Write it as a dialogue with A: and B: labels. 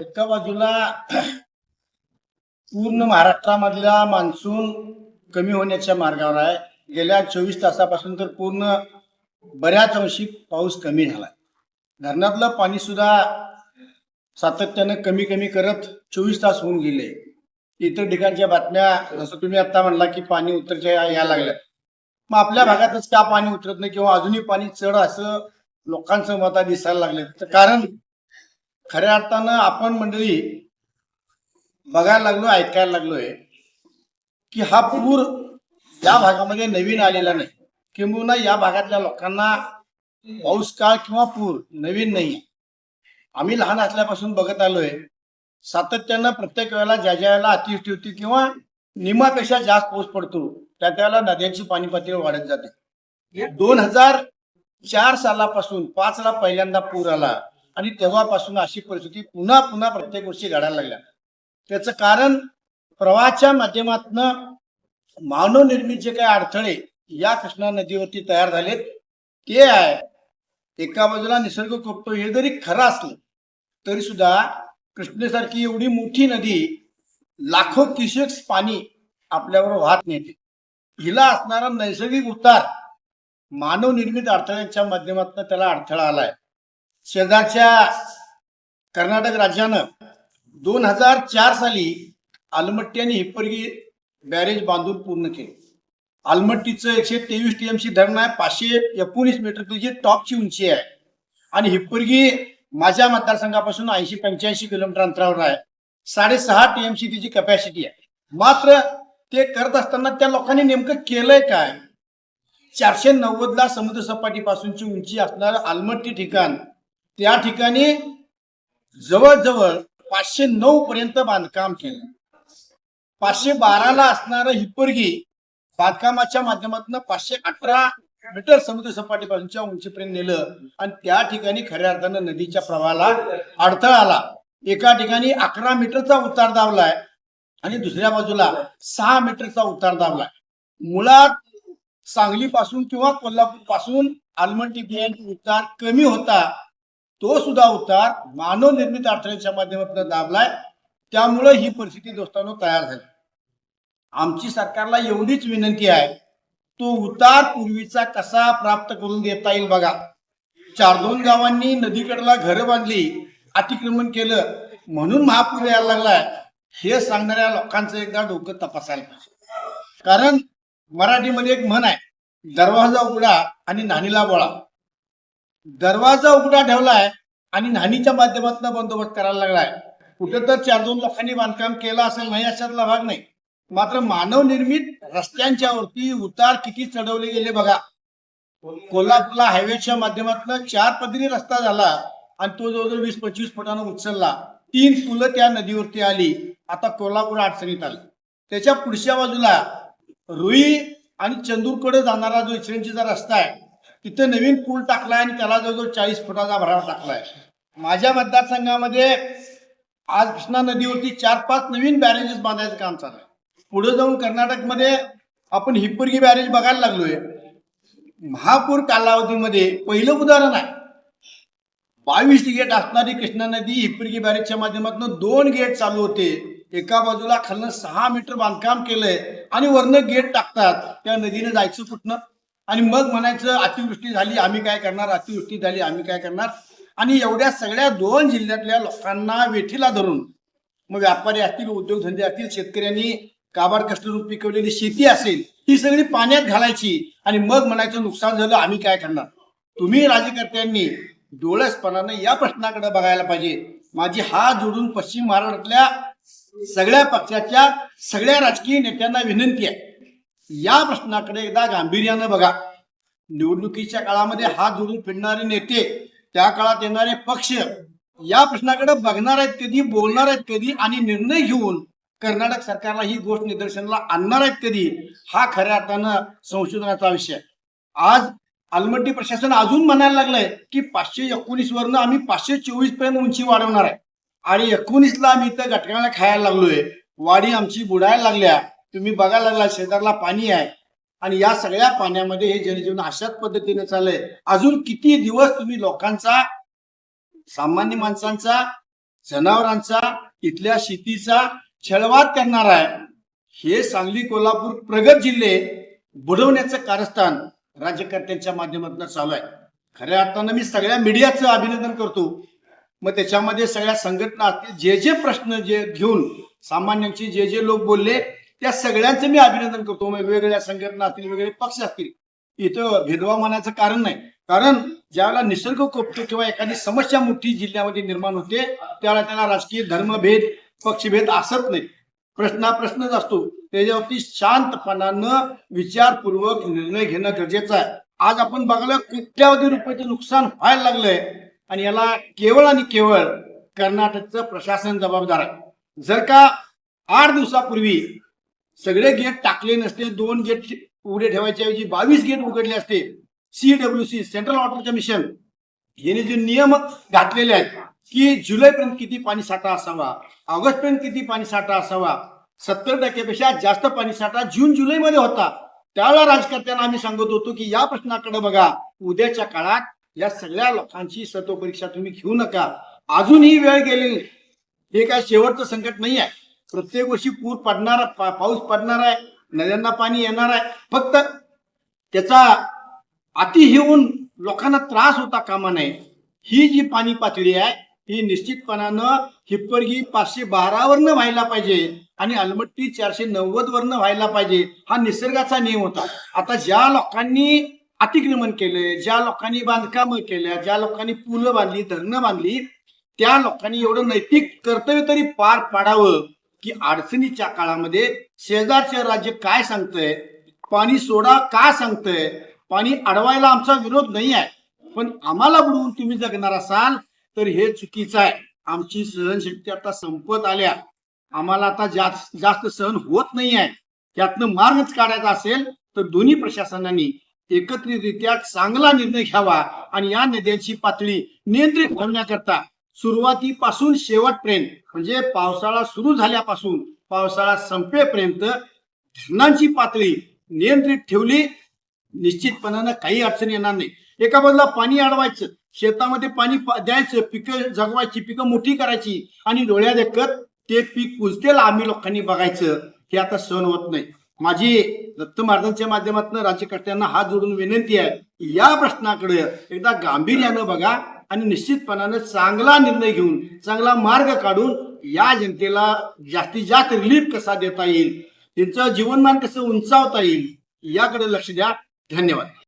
A: एका बाजूला पूर्ण महाराष्ट्रामधला मान्सून कमी होण्याच्या मार्गावर आहे. गेल्या चोवीस तासापासून तर पूर्ण बऱ्याच अंशी पाऊस कमी झाला. धरणातलं पाणी सुद्धा सातत्यानं कमी कमी करत चोवीस तास होऊन गेले. इतर ठिकाणच्या बातम्या जसं तुम्ही आता म्हणला की पाणी उतरच्या या लागल्या मग आपल्या भागातच का पाणी उतरत नाही किंवा अजूनही पाणी चढ असं लोकांचं मत दिसायला लागलं तर कारण खऱ्या अर्थानं आपण मंडळी बघायला लागलो ऐकायला लागलोय की हा पूर या भागामध्ये नवीन आलेला नाही. किंबहुना या भागातल्या लोकांना पाऊस काळ किंवा पूर नवीन नाही. आम्ही लहान असल्यापासून बघत आलोय. सातत्यानं प्रत्येक वेळेला ज्या ज्या वेळेला अतिवृष्टी होती किंवा निमापेक्षा जास्त पाऊस पडतो त्या त्यावेळेला नद्यांची पाणी पातळी वाढत जाते. दोन हजार चार सालापासून पाचला पहिल्यांदा पूर आला. आणि तेव्हापासून अशी परिस्थिती पुन्हा पुन्हा प्रत्येक वर्षी घडायला लागल्या. त्याचं कारण प्रवाहाच्या माध्यमातून मानवनिर्मित जे काही अडथळे या कृष्णा नदीवरती तयार झालेत ते आहे. एका बाजूला निसर्ग कोपतो हे जरी खरं असलं तरी सुद्धा कृष्णेसारखी एवढी मोठी नदी लाखो क्युसेक्स पाणी आपल्यावर वाहत नेते. हिला असणारा नैसर्गिक उतार मानवनिर्मित अडथळ्यांच्या माध्यमातून त्याला अडथळा आलाय. शेजारच्या कर्नाटक राज्यानं दोन हजार चार साली आलमट्टी आणि हिप्परगी बॅरेज बांधून पूर्ण केले. आलमट्टीचं एकशे तेवीस टी एमसी धरण आहे पाचशे एकोणीस मीटर तुझी टॉपची उंची आहे. आणि हिप्परगी माझ्या मतदारसंघापासून ऐंशी पंच्याऐंशी किलोमीटर अंतरावर आहे. साडेसहा टी एमसी तिची कपॅसिटी आहे. मात्र ते करत असताना त्या लोकांनी नेमकं केलंय काय? चारशे नव्वदला समुद्रसपाटीपासूनची उंची असणारं आलमट्टी ठिकाण त्या ठिकाणी जवळजवळ पाचशे नऊ पर्यंत बांधकाम केलं. पाचशे बाराला असणारं हिप्परगी बांधकामाच्या माध्यमातून पाचशे अठरा मीटर समुद्र सपाटीपासूनच्या उंचीपर्यंत नेलं आणि त्या ठिकाणी खऱ्या अर्थानं नदीच्या प्रवाहाला अडथळा आला. एका ठिकाणी अकरा मीटरचा उतार दाबलाय आणि दुसऱ्या बाजूला सहा मीटरचा उतार दाबलाय. मुळात सांगलीपासून किंवा कोल्हापूरपासून आलमंटी पर्यंत उतार कमी होता तो सुद्धा उतार मानव निर्मित अडथळ्याच्या माध्यमातून दाबलाय. त्यामुळे ही परिस्थिती दोस्तांनो तयार झाली. आमची सरकारला एवढीच विनंती आहे तो उतार पूर्वीचा कसा प्राप्त करून देता येईल बघा. चार दोन गावांनी नदीकडला घरं बांधली अतिक्रमण केलं म्हणून महापूर यायला लागलाय. हे सांगणाऱ्या लोकांचं एकदा डोकं तपासायला पाहिजे. कारण मराठीमध्ये एक म्हण आहे दरवाजा उघडा आणि नाणीला बोळा दरवाजा उघडा ठेवलाय आणि न्हाणीच्या माध्यमातून बंदोबस्त करायला लागलाय. कुठे तर चार दोन लोकांनी बांधकाम केलं असेल नाही अशातला भाग नाही. मात्र मानवनिर्मित रस्त्यांच्या वरती उतार किती चढवले गेले बघा. कोल्हापूरला हायवेच्या माध्यमातून चार पदरी रस्ता झाला आणि तो जवळजवळ वीस पंचवीस फुटानं उचलला. तीन पुलं त्या नदीवरती आली. आता कोल्हापूर अडचणीत आलं. त्याच्या पुढच्या बाजूला रुई आणि चंदूरकडे जाणारा जो इचरेंचीचा रस्ता आहे तिथे नवीन पूल टाकलाय आणि त्याला जवळजवळ चाळीस फुटाचा भराव टाकलाय. माझ्या मतदारसंघामध्ये आज कृष्णा नदीवरती चार पाच नवीन बॅरेजेस बांधायचं काम चालू आहे. पुढे जाऊन कर्नाटकमध्ये आपण हिपुर्गी बॅरेज बघायला लागलोय. महापूर कालावधीमध्ये पहिलं उदाहरण आहे. बावीस गेट असणारी कृष्णा नदी हिपुर्गी बॅरेजच्या माध्यमातून दोन गेट चालू होते. एका बाजूला खालनं सहा मीटर बांधकाम केलंय आणि वरनं गेट टाकतात. त्या नदीनं जायचं कुठनं? आणि मग म्हणायचं अतिवृष्टी झाली आम्ही काय करणार? अतिवृष्टी झाली आम्ही काय करणार? आणि एवढ्या सगळ्या दोन जिल्ह्यातल्या लोकांना वेठीला धरून मग व्यापारी असतील उद्योगधंदे असतील शेतकऱ्यांनी काबाड कष्टरूप पिकवलेली शेती असेल ही सगळी पाण्यात घालायची. आणि मग म्हणायचं नुकसान झालं आम्ही काय करणार? तुम्ही राजकर्त्यांनी डोळसपणानं या प्रश्नाकडे बघायला पाहिजे. माझी हात जोडून पश्चिम महाराष्ट्रातल्या सगळ्या पक्षाच्या सगळ्या राजकीय नेत्यांना विनंती आहे. या प्रश्नाकडे एकदा गांभीर्यानं बघा. निवडणुकीच्या काळामध्ये हात जोडून फिरणारे नेते त्या काळात येणारे पक्ष या प्रश्नाकडे बघणार आहेत कधी बोलणार आहेत कधी आणि निर्णय घेऊन कर्नाटक सरकारला ही गोष्ट निदर्शनाला आणणार आहेत कधी हा खऱ्या अर्थानं संशोधनाचा विषय आज आलमट्टी प्रशासन अजून म्हणायला लागलंय की पाचशे एकोणीस वरनं आम्ही पाचशे चोवीसपर्यंत उंची वाढवणार आहे. आणि एकोणीसला आम्ही इथं घटकाला खायला लागलोय. वाडी आमची बुडायला लागल्या. तुम्ही बघायला लागला शेजारला पाणी आहे. आणि या सगळ्या पाण्यामध्ये हे जनजीवन अशाच पद्धतीने चाललंय. अजून किती दिवस तुम्ही लोकांचा सामान्य माणसांचा जनावरांचा इथल्या शेतीचा छळवाद करणार आहे? हे सांगली कोल्हापूर प्रगत जिल्हे बुडवण्याचं कारस्थान राज्यकर्त्यांच्या माध्यमातून चालू आहे. खऱ्या अर्थानं मी सगळ्या मीडियाचं अभिनंदन करतो. मग त्याच्यामध्ये सगळ्या संघटना असतील जे जे प्रश्न जे घेऊन सामान्यांचे जे जे लोक बोलले त्या सगळ्यांचं मी अभिनंदन करतो. मग वेगवेगळ्या संघटना असतील वेगवेगळे पक्ष असतील. इथं भेदभाव मानायचं कारण नाही. कारण ज्यावेळेला निसर्ग कोपतो किंवा एखादी समस्या मोठी जिल्ह्यामध्ये निर्माण होते त्यावेळेला त्याला राजकीय धर्मभेद पक्षभेद असत नाही. प्रश्न प्रश्नच असतो. त्याच्यावरती शांतपणानं विचारपूर्वक निर्णय घेणं गरजेचं आहे. आज आपण बघायला कोट्यावधी रुपयाचं नुकसान व्हायला लागलंय. आणि याला केवळ आणि केवळ कर्नाटकचं प्रशासन जबाबदार आहे. जर का आठ दिवसापूर्वी सगळे गेट टाकले नसते दोन गेट उघडे ठेवायच्या ऐवजी बावीस गेट उघडले असते. C W C central water commission यांनी जे नियम घातलेले आहेत की जुलैपर्यंत किती पाणी साठा असावा ऑगस्टपर्यंत किती पाणी साठा असावा सत्तर टक्क्यापेक्षा जास्त पाणी साठा जून जुलैमध्ये होता. त्यावेळेला राजकर्त्यांना आम्ही सांगत होतो की या प्रश्नाकडे बघा. उद्याच्या काळात या सगळ्या लोकांची सत्वपरीक्षा तुम्ही घेऊ नका. अजूनही वेळ गेलेली हे काय शेवटचं संकट नाही आहे प्रत्येक वर्षी पूर पडणार पा- पाऊस पडणार आहे नद्यांना पाणी येणार आहे. फक्त त्याचा अति हे होऊन लोकांना त्रास होता कामा नये. ही जी पाणी पातळी आहे ही निश्चितपणानं हिप्परगी पाचशे बारावरनं व्हायला पाहिजे आणि अलमट्टी चारशे नव्वद वरनं व्हायला पाहिजे हा निसर्गाचा नियम होता. आता ज्या लोकांनी अतिक्रमण केले ज्या लोकांनी बांधकामं केल्या ज्या लोकांनी पुलं बांधली धरणं बांधली त्या लोकांनी एवढं नैतिक कर्तव्य तरी पार पाडावं. की अडचणीच्या काळामध्ये शेजारचे राज्य काय सांगतंय? पाणी सोडा का सांगतंय? पाणी अडवायला आमचा विरोध नाही आहे. पण आम्हाला बुडवून तुम्ही जगणार असाल तर हे चुकीचं आहे. आमची सहनशक्ती आता संपत आल्या. आम्हाला आता जास्त जास्त सहन होत नाही आहे. त्यातनं मार्गच काढायचा असेल तर दोन्ही प्रशासनांनी एकत्रितरित्या चांगला निर्णय घ्यावा आणि या नद्यांची पातळी नियंत्रित ठेवण्याकरता सुरुवातीपासून शेवटपर्यंत म्हणजे पावसाळा सुरू झाल्यापासून पावसाळा संपेपर्यंत धरणांची पातळी नियंत्रित ठेवली निश्चितपणानं काही अडचण येणार नाही. एका बाजूला पाणी अडवायचं शेतामध्ये पाणी पा- द्यायचं पिकं जगवायची पिकं मोठी करायची आणि डोळ्या देखत ते पीक कुजतेला आम्ही लोकांनी बघायचं हे आता सहन होत नाही. माझी दत्त महाराजांच्या माध्यमातून राज्यकर्त्यांना हात जोडून विनंती आहे या प्रश्नाकडे एकदा गांभीर्यानं बघा आणि निश्चितपणानं चांगला निर्णय घेऊन चांगला मार्ग काढून या जनतेला जास्तीत जास्त रिलीफ कसा देता येईल? त्यांचं जीवनमान कसं उंचावता येईल? याकडे लक्ष द्या. धन्यवाद.